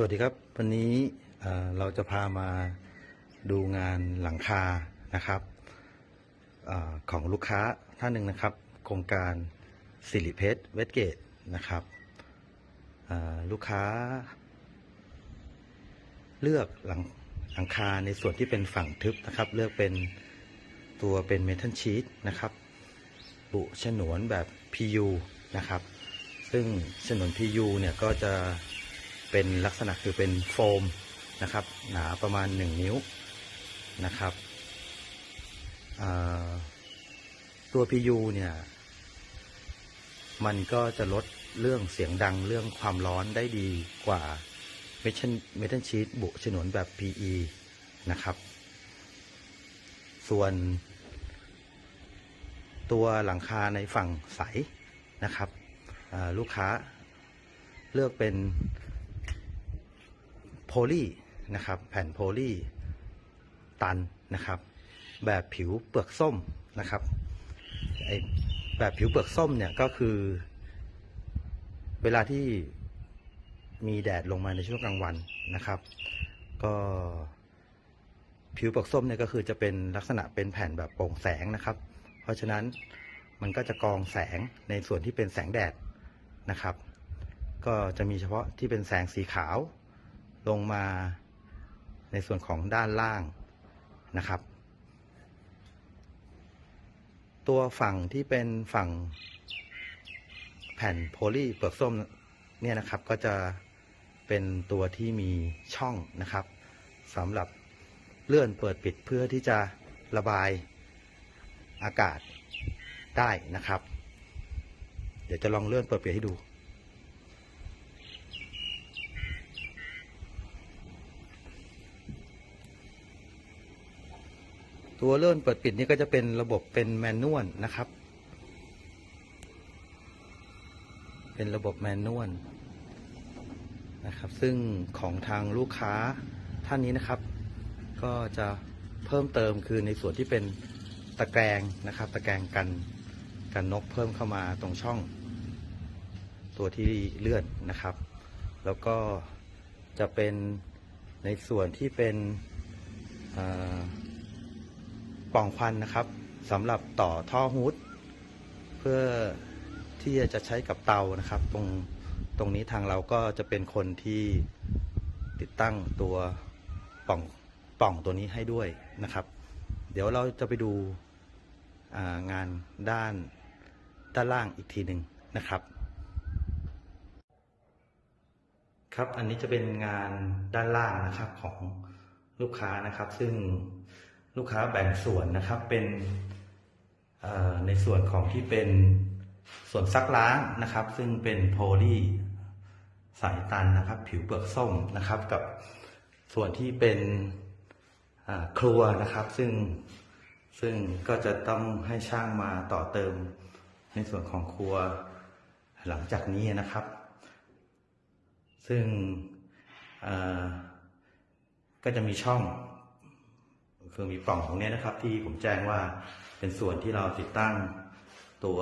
สวัสดีครับ วันนี้เราจะพามาดูงานหลังคานะครับอของลูกค้าท่านหนึ่งนะครับ โครงการสิริเพชรเวสเกตนะครับลูกค้า เลือกหลังหลังคาในส่วนที่เป็นฝั่งทึบนะครับ เลือกเป็นตัวเป็นเมทัลชีตนะครับ บุฉนวนแบบ PU นะครับ ซึ่งฉนวน PU เนี่ยก็จะ เป็นลักษณะคือเป็นโฟมนะครับ หนาประมาณ 1 นิ้วนะครับตัว PU เนี่ย มันก็จะลดเรื่องเสียงดังเรื่องความร้อนได้ดีกว่าเมทัลเมทัลชีตบุฉนวนแบบ PE นะครับ ส่วน ตัวหลังคาในฝั่งใสนะครับลูกค้าเลือกเป็น โพลีนะครับแผ่นโพลีตันนะครับ แบบผิวเปลือกส้มนะครับไอแบบผิวเปลือกส้มเนี่ยก็คือ เวลาที่มีแดดลงมาในช่วงกลางวันนะครับ ก็ผิวเปลือกส้มเนี่ยก็คือจะเป็นลักษณะเป็นแผ่นแบบโปร่งแสงนะครับ เพราะฉะนั้นมันก็จะกองแสงในส่วนที่เป็นแสงแดดนะครับ ก็จะมีเฉพาะที่เป็นแสงสีขาว ลงมาในส่วนของด้านล่างนะครับ ตัวฝั่งที่เป็นฝั่งแผ่นโพลีเปลือกส้มเนี่ยนะครับก็จะเป็นตัวที่มีช่องนะครับสำหรับเลื่อนเปิดปิดเพื่อที่จะระบายอากาศได้นะครับ เดี๋ยวจะลองเลื่อนเปิดปิดให้ดู ตัวเลื่อนเปิดปิดนี่ก็จะเป็นระบบเป็นแมนนวลนะครับ เป็นระบบแมนนวลนะครับ ซึ่งของทางลูกค้าท่านนี้นะครับ ก็จะเพิ่มเติมคือในส่วนที่เป็นตะแกรงนะครับ ตะแกรงกันกันนกเพิ่มเข้ามาตรงช่อง ตัวที่เลื่อนนะครับ แล้วก็จะเป็นในส่วนที่เป็นอ่า ล่องควันนะครับสำหรับต่อท่อฮูดเพื่อที่จะใช้กับเตานะครับ ตรงตรงนี้ทางเราก็จะเป็นคนที่ติดตั้งตัวปล่องปล่องตัวนี้ให้ด้วยนะครับ เดี๋ยวเราจะไปดูางานด้านด้านล่างอีกทีหนึ่งนะครับ ครับอันนี้จะเป็นงานด้านล่างนะครับของลูกค้านะครับ ซึ่ง ลูกค้าแบ่งส่วนนะครับเป็นในส่วนของที่เป็นส่วนซักล้างนะครับ ซึ่งเป็นโพลีสายตันนะครับ ผิวเปลือกส้มนะครับ กับส่วนที่เป็นครัวนะครับ ซึ่งซึ่งก็จะต้องให้ช่างมาต่อเติมในส่วนของครัวหลังจากนี้นะครับ ซึ่งก็จะมีช่อง คือมีปล่องตรงนี้นะครับ ที่ผมแจ้งว่าเป็นส่วนที่เราติดตั้งตัว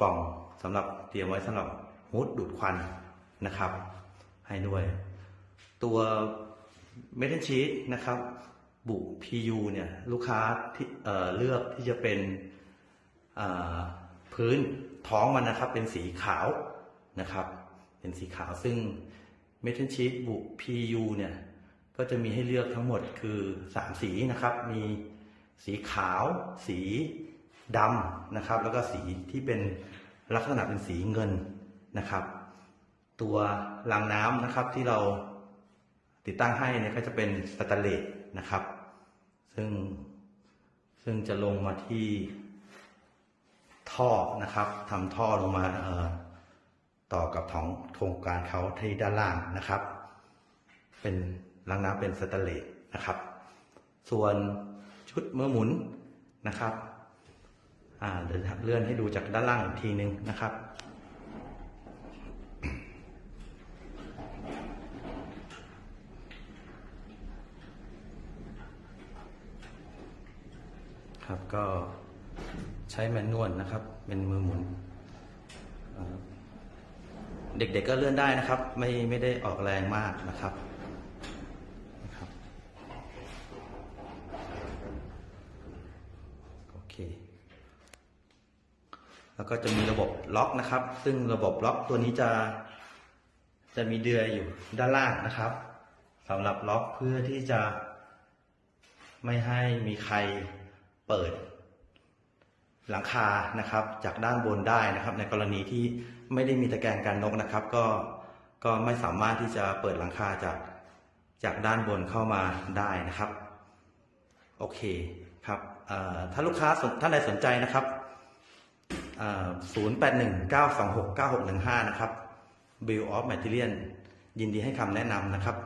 ปล่องสำหรับเตรียมไว้สำหรับฮูดดูดควันนะครับ ให้ด้วย ตัวเมทัลชีตนะครับ บุ PU เนี่ยลูกค้าที่เเลือกที่จะเป็นพื้นท้องมันนะครับ เป็นสีขาวนะครับ เป็นสีขาวซึ่งเมทัลชีตบุ PU เนี่ย ก็จะมีให้เลือกทั้งหมดคือสามสีนะครับ มีสีขาว สีดำนะครับ แล้วก็สีที่เป็นลักษณะเป็นสีเงินนะครับ ตัวรางน้ำนะครับที่เราติดตั้งให้เนี่ยก็จะเป็นสแตนเลสนะครับ ซึ่งซึ่งจะลงมาที่ท่อนะครับทำท่อลงมาต่อกับของโครงการเขาที่ด้านล่างนะครับ เป็น รางน้ำเป็นสแตนเลสนะครับ ส่วนชุดมือหมุนนะครับอ่าเดี๋ยวเลื่อนให้ดูจากด้านล่างอีกทีหนึ่งนะครับ ครับก็ใช้แมนนวลนะครับ เป็นมือหมุน เด็กๆก็เลื่อนได้นะครับ ไม่ไม่ได้ออกแรงมากนะครับ โอ เค แล้วก็จะมีระบบล็อกนะครับ ซึ่งระบบล็อกตัวนี้จะ จะมีเดือยอยู่ด้านล่างนะครับสำหรับล็อกเพื่อที่จะ ไม่ให้มีใครเปิด หลังคานะครับ จากด้านบนได้นะครับ ในกรณีที่ไม่ได้มีตะแกรงกันนกนะครับ ก็ก็ไม่สามารถที่จะเปิดหลังคาจากจากด้านบนเข้ามาได้นะครับ โอเคครับถ้าลูกค้าท่านใดสนใจนะครับศูนย์แปดหนึ่งเก้าสองหกเก้าหกหนึ่งห้านะครับ Bill of Material ยินดีให้คำแนะนำนะครับ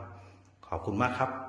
ขอบคุณมากครับ